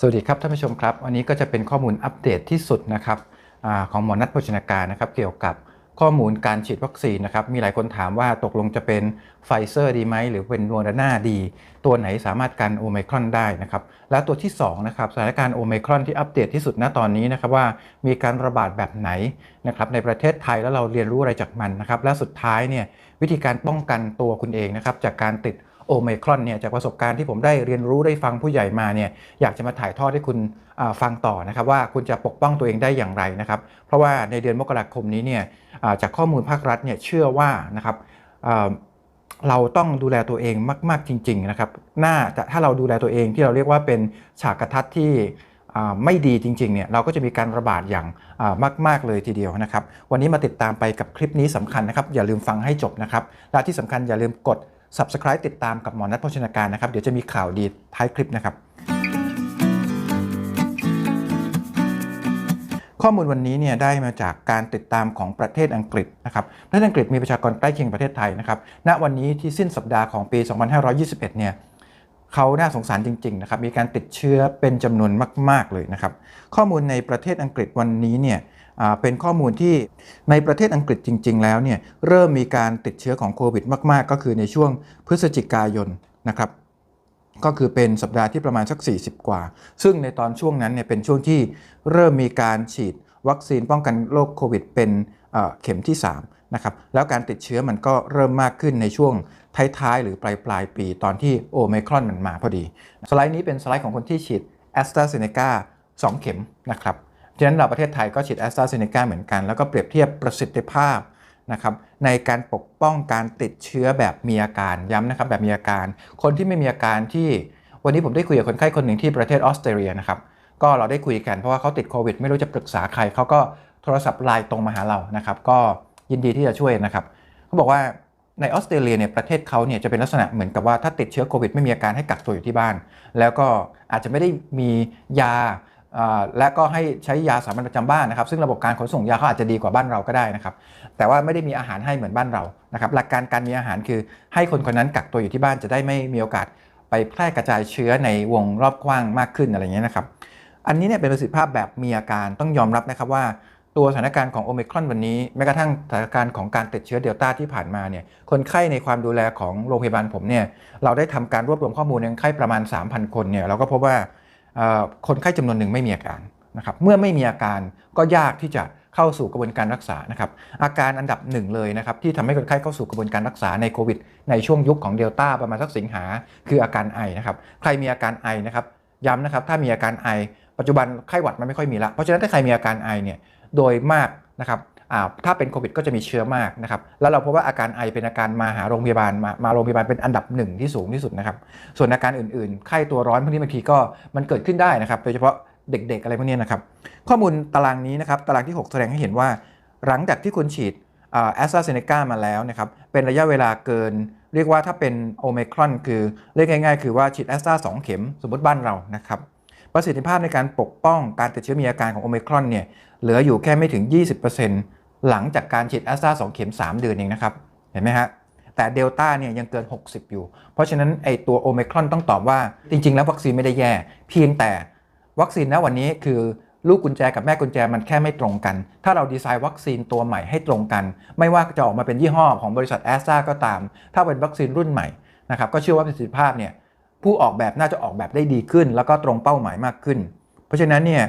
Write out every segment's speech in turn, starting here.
สวัสดีครับท่านผู้ชมครับ วันนี้ก็จะเป็นข้อมูลอัปเดตที่สุดนะครับอของหมอนัทโภชนาการนะครับ เกี่ยวกับข้อมูลการฉีดวัคซีนนะครับ มีหลายคนถามว่าตกลงจะเป็นไฟเซอร์ดีไหมหรือเป็นโมเดอร์นาดี ตัวไหนสามารถกันโอไมครอนได้นะครับ แล้วตัวที่2นะครับสถานการณ์โอไมครอนที่อัปเดตที่สุดณตอนนี้นะครับว่ามีการระบาดแบบไหนนะครับในประเทศไทยแล้วเราเรียนรู้อะไรจากมันนะครับ และสุดท้ายเนี่ยวิธีการป้องกันตัวคุณเองนะครับจากการติด โอไมครอนเนี่ยจากประสบการณ์ที่ผมได้เรียนรู้ได้ฟังผู้ใหญ่มาเนี่ยอยากจะมาถ่ายทอดให้คุณฟังต่อนะครับว่าคุณจะปกป้องตัวเองได้อย่างไรนะครับ เพราะว่าในเดือนมกราคมนี้เนี่ยจากข้อมูลภาครัฐเนี่ยเชื่อว่านะครับเราต้องดูแลตัวเองมาก ๆ จริง ๆ นะครับ น่าจะถ้าเราดูแลตัวเองที่เราเรียกว่าเป็นฉากกระทัดที่ไม่ดีจริง ๆ เนี่ย เราก็จะมีการระบาดอย่างมาก ๆ เลยทีเดียวนะครับ วันนี้มาติดตามไปกับคลิปนี้สำคัญนะครับ อย่าลืมฟังให้จบนะครับ และที่สำคัญอย่าลืมกด Subscribe ติดตามกับหมอนัทโภชนาการนะครับ เดี๋ยวจะมีข่าวดีท้ายคลิปนะครับ ข้อมูลวันนี้เนี่ยได้มาจากการติดตามของประเทศอังกฤษนะครับประเทศอังกฤษมีประชากรใกล้เคียงประเทศไทยนะครับ ณ วันนี้ที่สิ้นสัปดาห์ของปี 2521 เนี่ยเขาน่าสงสารจริงๆนะครับ มีการติดเชื้อเป็นจำนวนมาก ๆ เลยนะครับ ข้อมูลในประเทศอังกฤษวันนี้เนี่ย เป็นข้อมูลที่ในประเทศอังกฤษจริง ๆ แล้วเนี่ยเริ่มมีการติดเชื้อของโควิดมาก ๆ ก็คือในช่วงพฤศจิกายนนะครับก็คือเป็นสัปดาห์ที่ประมาณสัก 40 กว่า ซึ่งในตอนช่วงนั้นเนี่ยเป็นช่วงที่เริ่มมีการฉีดวัคซีนป้องกันโรคโควิดเป็นเข็มที่3นะครับแล้วการติดเชื้อมันก็เริ่มมากขึ้นในช่วงท้ายๆ หรือปลายปลายปีตอนที่โอไมครอนมันมาพอดี สไลด์นี้เป็นสไลด์ของคนที่ฉีดแอสตราเซเนกา2เข็มนะครับ ฉะนั้นเราประเทศไทยก็ฉีดแอสตราเซเนกาเหมือนกัน แล้วก็เปรียบเทียบประสิทธิภาพนะครับในการปกป้องการติดเชื้อแบบมีอาการย้ำนะครับแบบมีอาการ คนที่ไม่มีอาการที่วันนี้ผมได้คุยกับคนไข้คนหนึ่งที่ประเทศออสเตรเลียนะครับก็เราได้คุยกันเพราะว่าเขาติดโควิด ไม่รู้จะปรึกษาใครเขาก็โทรศัพท์ไลน์ตรงมาหาเรานะครับก็ยินดีที่จะช่วยนะครับเขาบอกว่าในออสเตรเลียเนี่ยประเทศเขาเนี่ยจะเป็นลักษณะเหมือนกับว่าถ้าติดเชื้อโควิดไม่มีอาการให้กักตัวอยู่ที่บ้าน แล้วก็อาจจะไม่ได้มียาอ่า และก็ให้ใช้ยาสามัญประจำบ้านนะครับ ซึ่งระบบการขนส่งยาเขาอาจจะดีกว่าบ้านเราก็ได้นะครับ แต่ว่าไม่ได้มีอาหารให้เหมือนบ้านเรานะครับ หลักการการมีอาหารคือ ให้คนคนนั้นกักตัวอยู่ที่บ้านจะได้ไม่มีโอกาส ไปแพร่กระจายเชื้อในวงรอบกว้างมากขึ้นอะไรเงี้ยนะครับ อันนี้เนี่ยเป็นประสิทธิภาพแบบมีอาการต้องยอมรับนะครับว่าตัวสถานการณ์ของโอมิครอนวันนี้แม้กระทั่งสถานการณ์ของการติดเชื้อเดลต้าที่ผ่านมาเนี่ยคนไข้ในความดูแลของโรงพยาบาลผมเนี่ยเราได้ทำการรวบรวมข้อมูลคนไข้ประมาณ 3,000 คนเนี่ยเราก็พบว่า คนไข้จำนวนหนึ่งไม่มีอาการนะครับเมื่อไม่มีอาการก็ยากที่จะเข้าสู่กระบวนการรักษานะครับอาการอันดับหนึ่งเลยนะครับที่ทำให้คนไข้เข้าสู่กระบวนการรักษาในโควิด ในช่วงยุคของเดลต้าประมาณสักสิงหาคืออาการไอนะครับใครมีอาการไอนะครับย้ำนะครับถ้ามีอาการไอ ปัจจุบันไข้หวัดมันไม่ค่อยมีละเพราะฉะนั้นถ้าใครมีอาการไอเนี่ยโดยมากนะครับ ถ้าเป็นโควิดก็จะมีเชื้อมากนะครับ แล้วเราพบว่าอาการไอเป็นอาการมาหาโรงพยาบาลมามาโรงพยาบาลเป็นอันดับหนึ่งที่สูงที่สุดนะครับ ส่วนอาการอื่นๆ ไข้ตัวร้อนพวกนี้บางทีก็มันเกิดขึ้นได้นะครับ โดยเฉพาะเด็กๆอะไรพวกนี้นะครับ ข้อมูลตารางนี้นะครับ ตารางที่ 6 แสดงให้เห็นว่า หลังจากที่คุณฉีดแอสตราเซเนกามาแล้วนะครับ เป็นระยะเวลาเกิน เรียกว่าถ้าเป็นโอเมครอนคือเรียกง่ายๆ คือว่าฉีดแอสตราสองเข็มสมมติบ้านเรานะครับประสิทธิภาพในการปกป้องการติดเชื้อมีอาการของโอมครอนเนี่ยเหลืออยู่แค่ไม่ถึง 20% หลังจากการฉีดแอสตราสองเข็ม 3 เดือนเองนะครับ เห็นไหมฮะ แต่เดลต้าเนี่ยยังเกิน 60 อยู่ เพราะฉะนั้นไอตัวโอมิครอนต้องตอบว่าจริง ๆ แล้ววัคซีนไม่ได้แย่ เพียงแต่วัคซีนณวันนี้คือลูกกุญแจกับแม่กุญแจมันแค่ไม่ตรงกัน ถ้าเราดีไซน์วัคซีนตัวใหม่ให้ตรงกัน ไม่ว่าจะออกมาเป็นยี่ห้อของบริษัทแอสตราก็ตาม ถ้าเป็นวัคซีนรุ่นใหม่นะครับ ก็เชื่อว่าประสิทธิภาพเนี่ยผู้ออกแบบน่าจะออกแบบได้ดีขึ้น แล้วก็ตรงเป้าหมายมากขึ้น เพราะฉะนั้นเนี่ย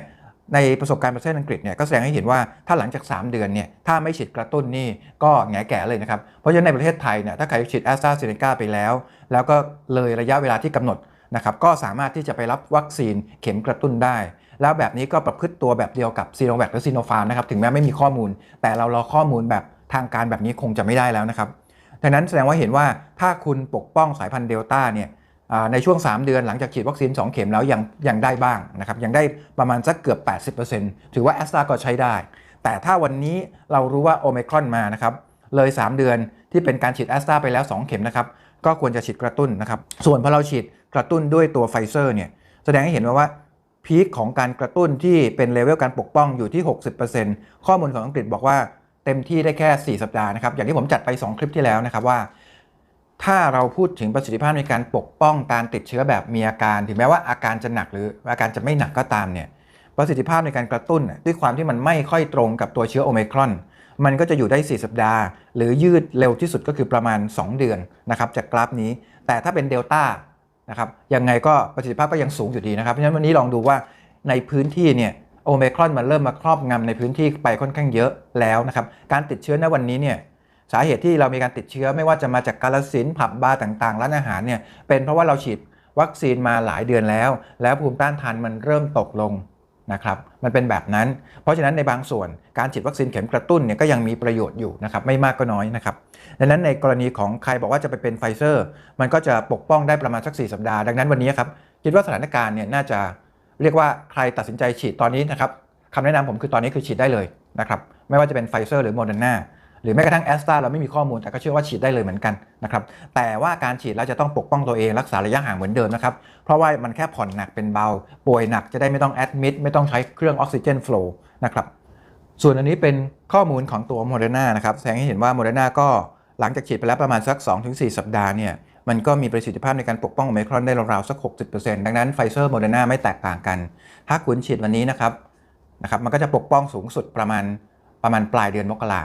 ในประสบการณ์ประเทศอังกฤษเนี่ยก็แสดงให้เห็นว่าถ้าหลังจาก 3 เดือนเนี่ยถ้าไม่ฉีดกระตุ้นนี่ก็แง่แก่เลยนะครับ เพราะฉะนั้นในประเทศไทยเนี่ยถ้าใครฉีดแอสตราเซเนกาไปแล้ว แล้วก็เลยระยะเวลาที่กำหนดนะครับก็สามารถที่จะไปรับวัคซีนเข็มกระตุ้นได้ แล้วแบบนี้ก็ประพฤติตัวแบบเดียวกับซีโนแวคและซีโนฟาร์มนะครับถึงแม้ไม่มีข้อมูล แต่เรารอข้อมูลแบบทางการแบบนี้คงจะไม่ได้แล้วนะครับดังนั้นแสดงว่าเห็นว่าถ้าคุณปกป้องสายพันธุ์เดลต้าเนี่ย ในช่วง 3 เดือนหลังจากฉีดวัคซีน 2 เข็มแล้วยังยังได้บ้างนะครับยังได้ประมาณสักเกือบ 80%ถือว่าแอสตราก็ใช้ได้ แต่ถ้าวันนี้เรารู้ว่าโอ i มครอนมานะครับเลย 3 เดือนที่เป็นการฉีดแอสตราไปแล้ว 2 เข็มนะครับก็ควรจะฉีดกระตุ้นนะครับส่วนพอเราฉีดกระตุ้นด้วยตัวไฟเซอร์เนี่ยแสดงให้เห็นว่าว่าพีคของการกระตุ้นที่เป็นเลเวลการปกป้องอยู่ที่ 60%ข้อมูลของอังกฤษบอกว่าเต็มที่ได้แค่ 4 สัปดาห์นะครับอย่างที่ผมจัดไป 2 คลิปที่แล้วนะครับว่า ถ้าเราพูดถึงประสิทธิภาพในการปกป้องการติดเชื้อแบบมีอาการ ถึงแม้ว่าอาการจะหนักหรืออาการจะไม่หนักก็ตามเนี่ยประสิทธิภาพในการกระตุ้นด้วยความที่มันไม่ค่อยตรงกับตัวเชื้อโอไมครอน มันก็จะอยู่ได้ 4 สัปดาห์ หรือยืดเร็วที่สุดก็คือประมาณ 2 เดือนนะครับจากกราฟนี้ แต่ถ้าเป็นเดลต้านะครับยังไงก็ประสิทธิภาพก็ยังสูงอยู่ดีนะครับเพราะฉะนั้นวันนี้ลองดูว่าในพื้นที่เนี่ยโอไมครอนมันเริ่มมาครอบงำในพื้นที่ไปค่อนข้างเยอะแล้วนะครับการติดเชื้อณวันนี้เนี่ย สาเหตุที่เรามีการติดเชื้อไม่ว่าจะมาจากกาลสินผับบาร์ต่างๆ ร้านอาหารเนี่ยเป็นเพราะว่าเราฉีดวัคซีนมาหลายเดือนแล้ว แล้วภูมิต้านทานมันเริ่มตกลงนะครับมันเป็นแบบนั้น เพราะฉะนั้นในบางส่วนการฉีดวัคซีนเข็มกระตุ้นเนี่ยก็ยังมีประโยชน์อยู่นะครับไม่มากก็น้อยนะครับดังนั้นในกรณีของใครบอกว่าจะไปเป็นไฟเซอร์ มันก็จะปกป้องได้ประมาณสัก 4 สัปดาห์ดังนั้นวันนี้ครับคิดว่าสถานการณ์เนี่ยน่าจะเรียกว่าใครตัดสินใจฉีดตอนนี้นะครับคำแนะนำผมคือตอนนี้คือฉีดได้เลยนะครับไม่ว่าจะเป็นไฟเซอร์หรือโมเดอร์นา หรือแม้กระทั่งแอสตราเราไม่มีข้อมูลแต่ก็เชื่อว่าฉีดได้เลยเหมือนกันนะครับแต่ว่าการฉีดแล้วจะต้องปกป้องตัวเองรักษาระยะห่างเหมือนเดิมนะครับเพราะว่ามันแค่ผ่อนหนักเป็นเบา ป่วยหนักจะได้ไม่ต้องแอดมิดไม่ต้องใช้เครื่องออกซิเจนฟลูนะครับส่วนอันนี้เป็นข้อมูลของตัวโมเดอร์นานะครับแสดงให้เห็นว่าโมเดอร์นาก็หลังจากฉีดไปแล้วประมาณสัก 2-4 สัปดาห์เนี่ยมันก็มีประสิทธิภาพในการปกป้องโอมครอนได้ราวๆสัก 60%ดังนั้นไฟเซอร์โมเดอร์นาไม่แตกต่างกัน ถ้าคุณฉีดวันนี้นะครับนะครับ มันก็จะปกป้องสูงสุดประมาณประมาณปลายเดือนมกรา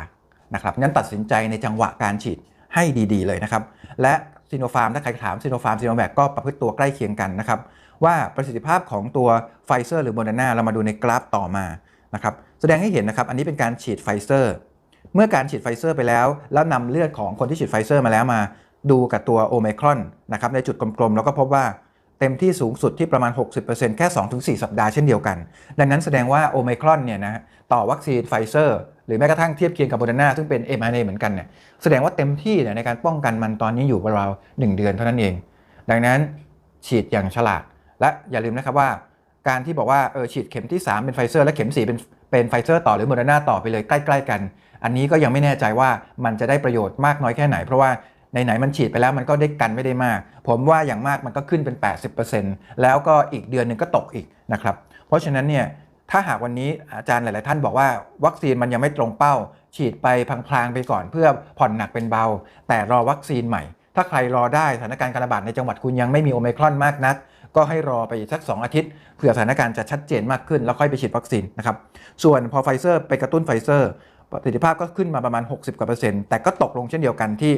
นะครับงั้นตัดสินใจในจังหวะการฉีดให้ดีๆเลยนะครับและซีโนฟาร์มถ้าใครถามซีโนฟาร์มซีโนแวคก็ประพฤติตัวใกล้เคียงกันนะครับว่าประสิทธิภาพของตัวไฟเซอร์หรือโมเดอร์นาเรามาดูในกราฟต่อมานะครับแสดงให้เห็นนะครับอันนี้เป็นการฉีดไฟเซอร์เมื่อการฉีดไฟเซอร์ไปแล้ว แล้วนำเลือดของคนที่ฉีดไฟเซอร์มาแล้วมา ดูกับตัวโอไมครอนนะครับในจุดกลมๆ แล้วก็พบว่าเต็มที่สูงสุดที่ประมาณ 60%แค่ 2-4 สัปดาห์เช่นเดียวกัน ดังนั้นแสดงว่าโอไมครอนเนี่ยนะต่อวัคซีนไฟเซอร์ รือแม้กระทั่งเทียบเคียงกับโมเดอร์นาซึ่งเป็น m อ n a เหมือนกันเนี่ยแสดงว่าเต็มที่ในการป้องกันมันตอนนี้อยู่ราวๆ1เดือนเท่านั้นเอง ดังนั้นฉีดอย่างฉลาด และอย่าลืมนะครับว่า การที่บอกว่าเออฉีดเข็มที่ 3 เป็นไฟเซอร์และเข็ม 4 เป็นเป็นไฟเซอร์ต่อหรือโมเดอร์นาต่อไปเลยใกล้ๆกัน อันนี้ก็ยังไม่แน่ใจว่ามันจะได้ประโยชน์มากน้อยแค่ไหน เพราะว่าไหนๆมันฉีดไปแล้วมันก็ได้กันไม่ได้มาก ผมว่าอย่างมากมันก็ขึ้นเป็น 80%แล้วก็อีกเดือนหนึ่งก็ตกอีกนะครับเพราะฉะนั้นเนี่ย ถ้าหากวันนี้อาจารย์หลาย ๆ ท่านบอกว่าวัคซีนมันยังไม่ตรงเป้า ฉีดไปพลางๆไปก่อนเพื่อผ่อนหนักเป็นเบา แต่รอวัคซีนใหม่ ถ้าใครรอได้สถานการณ์การระบาดในจังหวัดคุณยังไม่มีโอไมครอนมากนัก ก็ให้รอไปอีกสัก 2 อาทิตย์เผื่อสถานการณ์จะชัดเจนมากขึ้น แล้วค่อยไปฉีดวัคซีนนะครับส่วนพอไฟเซอร์ไปกระตุ้นไฟเซอร์ประสิทธิภาพก็ขึ้นมาประมาณ 60 กว่าเปอร์เซ็นต์แต่ก็ตกลงเช่นเดียวกันที่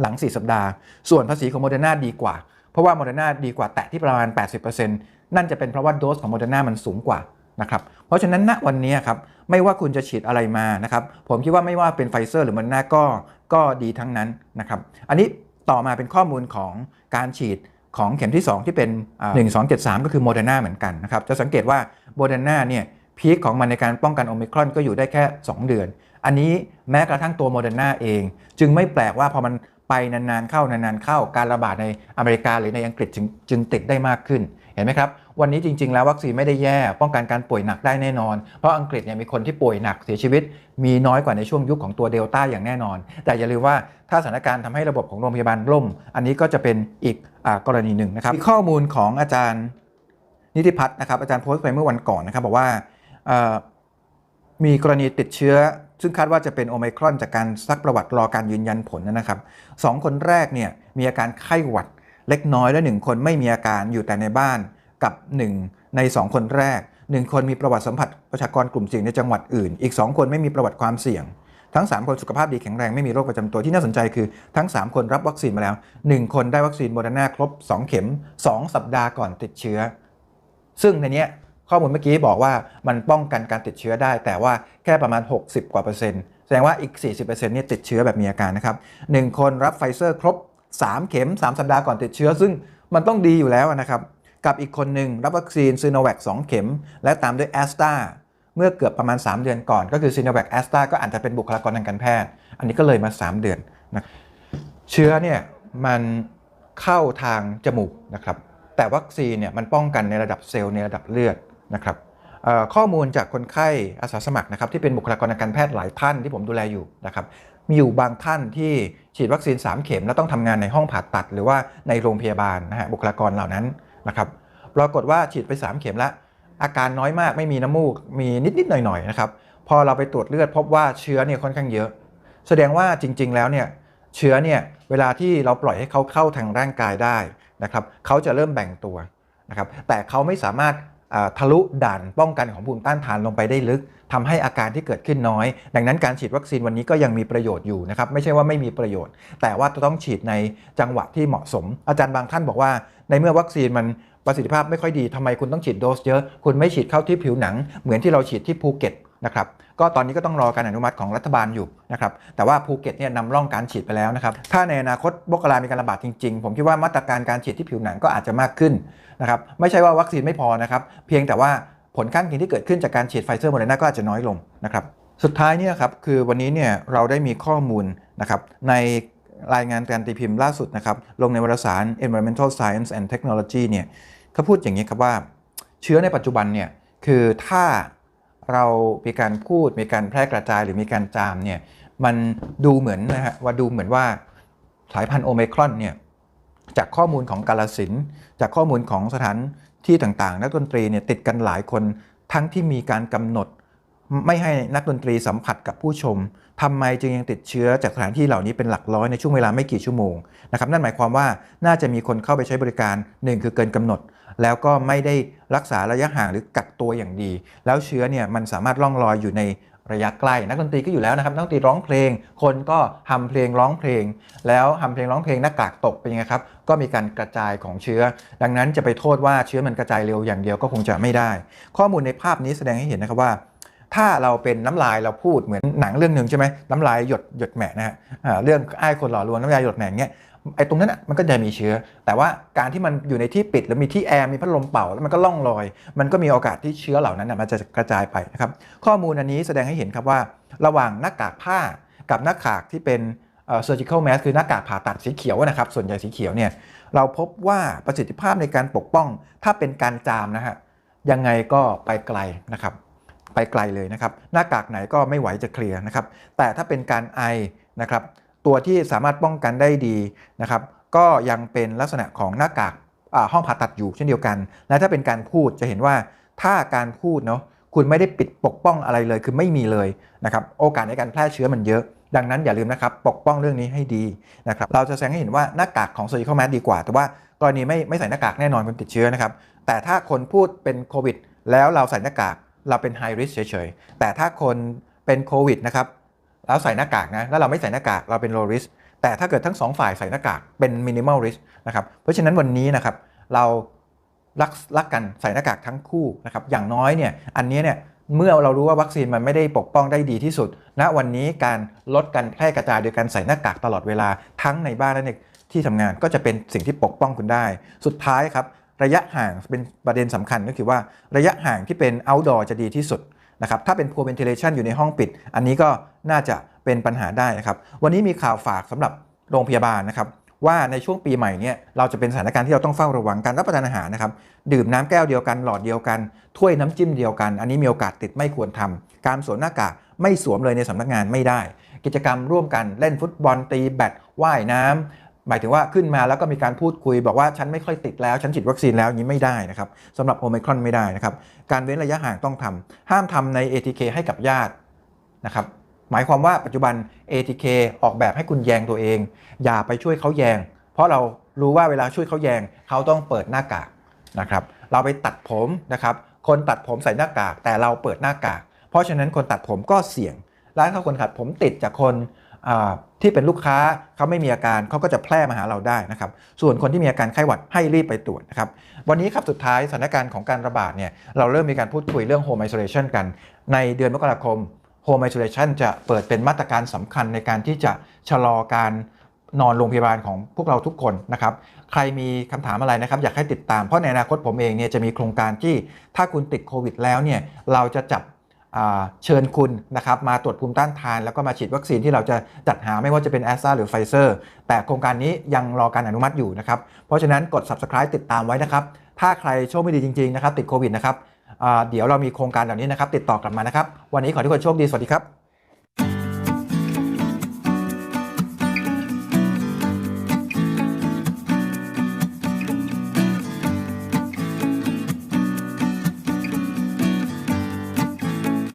หลัง 4 สัปดาห์ ส่วนภาษีของโมเดอร์นาดีกว่า เพราะว่าโมเดอร์นาดีกว่าแตะที่ประมาณ 80%นั่นจะเป็นเพราะว่าโดสของโมเดอร์นามันสูงกว่า นะครับ เพราะฉะนั้นณวันนี้ครับไม่ว่าคุณจะฉีดอะไรมานะครับผมคิดว่าไม่ว่าเป็นไฟเซอร์หรือโมเดอร์นาก็ก็ดีทั้งนั้นนะครับ อันนี้ต่อมาเป็นข้อมูลของการฉีดของเข็มที่ 2 ที่เป็นหนึ่งสองเจ็ดสามก็คือโมเดอร์นาเหมือนกันนะครับ จะสังเกตว่าโมเดอร์นาเนี่ยพีคของมันในการป้องกันโอมิครอนก็อยู่ได้แค่ 2 เดือน อันนี้แม้กระทั่งตัวโมเดอร์นาเอง จึงไม่แปลกว่าพอมันไปนานๆเข้านานๆเข้าการระบาดในอเมริกาหรือในอังกฤษจึงจึงติดได้มากขึ้นเห็นไหมครับ วันนี้จริง ๆ แล้ววัคซีนไม่ได้แย่ป้องกันการป่วยหนักได้แน่นอน เพราะอังกฤษเนี่ยมีคนที่ป่วยหนักเสียชีวิต มีน้อยกว่าในช่วงยุคของตัวเดลต้าอย่างแน่นอน แต่อย่าลืมว่าถ้าสถานการณ์ทำให้ระบบของโรงพยาบาลล่ม อันนี้ก็จะเป็นอีกอกรณีหนึ่งนะครับมีข้อมูลของอาจารย์นิติพัฒน์นะครับอาจารย์โพสต์ไปเมื่อวันก่อนนะครับบอกว่ามีกรณีติดเชื้อ ซึ่งคาดว่าจะเป็นโอไมครอนจากการซักประวัติรอการยืนยันผลนะครับสองคนแรกเนี่ยมีอาการไข้หวัดเล็กน้อยและ1คนไม่มีอาการอยู่แต่ในบ้าน กับ 1 ใน 2 คนแรก 1 คนมีประวัติสัมผัสประชากรกลุ่มเสี่ยงในจังหวัดอื่น อีก 2 คนไม่มีประวัติความเสี่ยง ทั้ง 3 คนสุขภาพดีแข็งแรงไม่มีโรคประจำตัวที่น่าสนใจคือทั้ง 3 คนรับวัคซีนมาแล้ว 1 คนได้วัคซีนโมเดอร์นาครบ 2 เข็ม 2 สัปดาห์ก่อนติดเชื้อ ซึ่งในนี้ข้อมูลเมื่อกี้บอกว่ามันป้องกันการติดเชื้อได้ แต่ว่าแค่ประมาณ 60 กว่าเปอร์เซ็นต์แสดงว่าอีก 40%เนี่ยติดเชื้อแบบมีอาการนะครับ1คนรับไฟเซอร์ครบ 3 เข็ม 3 สัปดาห์ก่อนติดเชื้อ ซึ่งมันต้องดีอยู่แล้วนะครับ กับอีกคนหนึ่งรับวัคซีนซีโนแวค2เข็ม และตามด้วยแอสตราเมื่อเกือบประมาณ 3 เดือนก่อน ก็คือซีโนแวคแอสตราก็อาจจะเป็นบุคลากรทางการแพทย์ อันนี้ก็เลยมา 3 เดือนนะเชื้อเนี่ยมันเข้าทางจมูกนะครับแต่วัคซีนเนี่ยมันป้องกันในระดับเซลล์ในระดับเลือดนะครับข้อมูลจากคนไข้อาสาสมัครนะครับที่เป็นบุคลากรทางการแพทย์หลายท่านที่ผมดูแลอยู่นะครับมีอยู่บางท่านที่ฉีดวัคซีน 3 เข็ม แล้วต้องทำงานในห้องผ่าตัด หรือว่าในโรงพยาบาลนะฮะบุคลากรเหล่านั้น นะครับปรากฏว่าฉีดไป 3 เข็มแล้วอาการน้อยมากไม่มีน้ำมูกมีนิดๆหน่อยๆนะครับพอเราไปตรวจเลือดพบว่าเชื้อเนี่ยค่อนข้างเยอะ แสดงว่าจริง ๆ แล้วเนี่ยเชื้อเนี่ยเวลาที่เราปล่อยให้เขาเข้าทางร่างกายได้นะครับเขาจะเริ่มแบ่งตัวนะครับแต่เขาไม่สามารถ ทะลุด่านป้องกันของภูมิต้านทานลงไปได้ลึกทำให้อาการที่เกิดขึ้นน้อย ดังนั้นการฉีดวัคซีนวันนี้ก็ยังมีประโยชน์อยู่นะครับไม่ใช่ว่าไม่มีประโยชน์ แต่ว่าจะต้องฉีดในจังหวะที่เหมาะสม อาจารย์บางท่านบอกว่า ในเมื่อวัคซีนมันประสิทธิภาพไม่ค่อยดีทำไมคุณต้องฉีดโดสเยอะ คุณไม่ฉีดเข้าที่ผิวหนัง เหมือนที่เราฉีดที่ภูเก็ต นะครับก็ตอนนี้ก็ต้องรอการอนุมัติของรัฐบาลอยู่นะครับแต่ว่าภูเก็ตเนี่ยนำร่องการฉีดไปแล้วนะครับถ้าในอนาคตบกรามีการระบาดจริงๆ ผมคิดว่ามาตรการการฉีดที่ผิวหนังก็อาจจะมากขึ้นนะครับไม่ใช่ว่าวัคซีนไม่พอนะครับเพียงแต่ว่าผลข้างเคียงที่เกิดขึ้นจากการฉีดไฟเซอร์โมเดอร์นาก็อาจจะน้อยลงนะครับสุดท้ายเนี่ยครับคือวันนี้เนี่ยเราได้มีข้อมูลนะครับในรายงานการตีพิมพ์ล่าสุดนะครับลงในวารสาร Environmental Science and Technology เนี่ยเขาพูดอย่างนี้ครับว่า เชื้อในปัจจุบันเนี่ยคือถ้า เรามีการพูดมีการแพร่กระจายหรือมีการจามเนี่ยมันดูเหมือนนะฮะว่าดูเหมือนว่าสายพันธุ์โอเมครอนเนี่ยจากข้อมูลของกาลสินจากข้อมูลของสถานที่ต่างๆ นักดนตรีเนี่ยติดกันหลายคนทั้งที่มีการกำหนด ไม่ให้นักดนตรีสัมผัสกับผู้ชมทำไมจึงยังติดเชื้อจากสถานที่เหล่านี้เป็นหลักร้อยในช่วงเวลาไม่กี่ชั่วโมงนะครับนั่นหมายความว่าน่าจะมีคนเข้าไปใช้บริการหนึ่งคือเกินกำหนด แล้วก็ไม่ได้รักษาระยะห่างหรือกักตัวอย่างดี แล้วเชื้อเนี่ยมันสามารถล่องลอยอยู่ในระยะใกล้นักดนตรีก็อยู่แล้วนะครับนักดนตรีร้องเพลง คนก็ทำเพลงร้องเพลง แล้วทำเพลงร้องเพลงหน้ากากตกเป็นยังไงครับ ก็มีการกระจายของเชื้อ ดังนั้นจะไปโทษว่าเชื้อมันกระจายเร็วอย่างเดียวก็คงจะไม่ได้ ข้อมูลในภาพนี้แสดงให้เห็นนะครับว่า ถ้าเราเป็นน้ำลายเราพูดเหมือนหนังเรื่องหนึ่งใช่ไหมน้ำลายหยดหยดแหมะนะฮะเรื่องไอ้คนหล่อลวงน้ำลายหยดแหมะเงี้ยไอ้ตรงนั้นอะมันก็จะมีเชื้อ แต่ว่าการที่มันอยู่ในที่ปิด แล้วมีที่แอร์มีพัดลมเป่าแล้วมันก็ล่องลอย มันก็มีโอกาสที่เชื้อเหล่านั้นนะมันจะกระจายไปนะครับข้อมูลอันนี้แสดงให้เห็นครับว่า ระหว่างหน้ากากผ้ากับหน้ากากที่เป็นเอ่อ surgical mask คือหน้ากากผ่าตัดสีเขียวนะครับส่วนใหญ่สีเขียวเนี่ยเราพบว่าประสิทธิภาพในการปกป้องถ้าเป็นการจามนะฮะยังไงก็ไปไกลนะครับ ไปไกลเลยนะครับหน้ากากไหนก็ไม่ไหวจะเคลียร์นะครับแต่ถ้าเป็นการไอนะครับตัวที่สามารถป้องกันได้ดีนะครับก็ยังเป็นลักษณะของหน้ากากาห้องผ่าตัดอยู่เช่นเดียวกัน และถ้าเป็นการพูดจะเห็นว่าถ้าการพูดเนาะคุณไม่ได้ปิดปกป้องอะไรเลยคือไม่มีเลยนะครับโอกาสในการแพร่เชื้อมันเยอะ ดังนั้นอย่าลืมนะครับปกป้องเรื่องนี้ให้ดีนะครับเราจะแสดงให้เห็นว่าหน้ากากของ surgical mask ดีกว่า แต่ว่ากรณีไม่ไม่ใส่หน้ากากแน่นอนคนติดเชื้อนะครับแต่ถ้าคนพูดเป็นโควิด แล้วเราใส่หน้ากาก เราเป็น high risk เฉยๆ แต่ถ้าคนเป็นโควิดนะครับแล้วใส่หน้ากากนะแล้วเราไม่ใส่หน้ากากเราเป็น low risk แต่ถ้าเกิดทั้งสองฝ่ายใส่หน้ากากเป็น minimal risk นะครับเพราะฉะนั้นวันนี้นะครับเรารักรักกันใส่หน้ากากทั้งคู่นะครับอย่างน้อยเนี่ยอันนี้เนี่ยเมื่อเรารู้ว่าวัคซีนมันไม่ได้ปกป้องได้ดีที่สุดณวันนี้การลดการแพร่กระจายโดยการใส่หน้ากากตลอดเวลาทั้งในบ้านและในที่ทำงานก็จะเป็นสิ่งที่ปกป้องคุณได้ สุดท้ายครับ ระยะห่างเป็นประเด็นสำคัญก็คือว่าระยะห่างที่เป็น outdoor จะดีที่สุดนะครับถ้าเป็น poor ventilation อยู่ในห้องปิด อันนี้ก็น่าจะเป็นปัญหาได้นะครับ วันนี้มีข่าวฝากสำหรับโรงพยาบาลนะครับ ว่าในช่วงปีใหม่เนี่ยเราจะเป็นสถานการณ์ที่เราต้องเฝ้าระวังการรับประทานอาหารนะครับ ดื่มน้ำแก้วเดียวกันหลอดเดียวกัน ถ้วยน้ำจิ้มเดียวกัน อันนี้มีโอกาสติดไม่ควรทำการสวมหน้ากากไม่สวมเลยในสำนักงานไม่ได้ กิจกรรมร่วมกันเล่นฟุตบอลตีแบดว่ายน้ำ หมายถึงว่าขึ้นมาแล้วก็มีการพูดคุย บอกว่าฉันไม่ค่อยติดแล้วฉันฉีดวัคซีนแล้วอย่างนี้ไม่ได้นะครับสำหรับโอมครอนไม่ได้นะครับ การเว้นระยะห่างต้องทำห้ามทำใน ATK ให้กับญาตินะครับหมายความว่าปัจจุบัน ATK ออกแบบให้คุณแยงตัวเอง อย่าไปช่วยเขาแยง เพราะเรารู้ว่าเวลาช่วยเขาแยงเขาต้องเปิดหน้ากากนะครับเราไปตัดผมนะครับคนตัดผมใส่หน้ากาก แต่เราเปิดหน้ากาก เพราะฉะนั้นคนตัดผมก็เสี่ยงและถ้าคนตัดผมติดจากคน ที่เป็นลูกค้าเขาไม่มีอาการเขาก็จะแพร่มาหาเราได้นะครับ ส่วนคนที่มีอาการไข้หวัดให้รีบไปตรวจนะครับ วันนี้ครับสุดท้ายสถานการณ์ของการระบาดเนี่ยเราเริ่มมีการพูดคุยเรื่อง home isolation กัน ในเดือนมกราคม home isolation จะเปิดเป็นมาตรการสำคัญในการที่จะชะลอการนอนโรงพยาบาลของพวกเราทุกคนนะครับ ใครมีคำถามอะไรนะครับ อยากให้ติดตามเพราะในอนาคตผมเองเนี่ยจะมีโครงการที่ถ้าคุณติดโควิดแล้วเนี่ยเราจะจับ เชิญคุณนะครับมาตรวจภูมิต้านทาน แล้วก็มาฉีดวัคซีนที่เราจะจัดหาไม่ว่าจะเป็นแอสตราหรือไฟเซอร์แต่โครงการนี้ยังรอการอนุมัติอยู่นะครับ เพราะฉะนั้นกด subscribe ติดตามไว้นะครับ ถ้าใครโชคไม่ดีจริงๆนะครับติดโควิดนะครับเดี๋ยวเรามีโครงการเหล่านี้นะครับติดต่อกลับมานะครับ วันนี้ขอทุกคนโชคดีสวัสดีครับ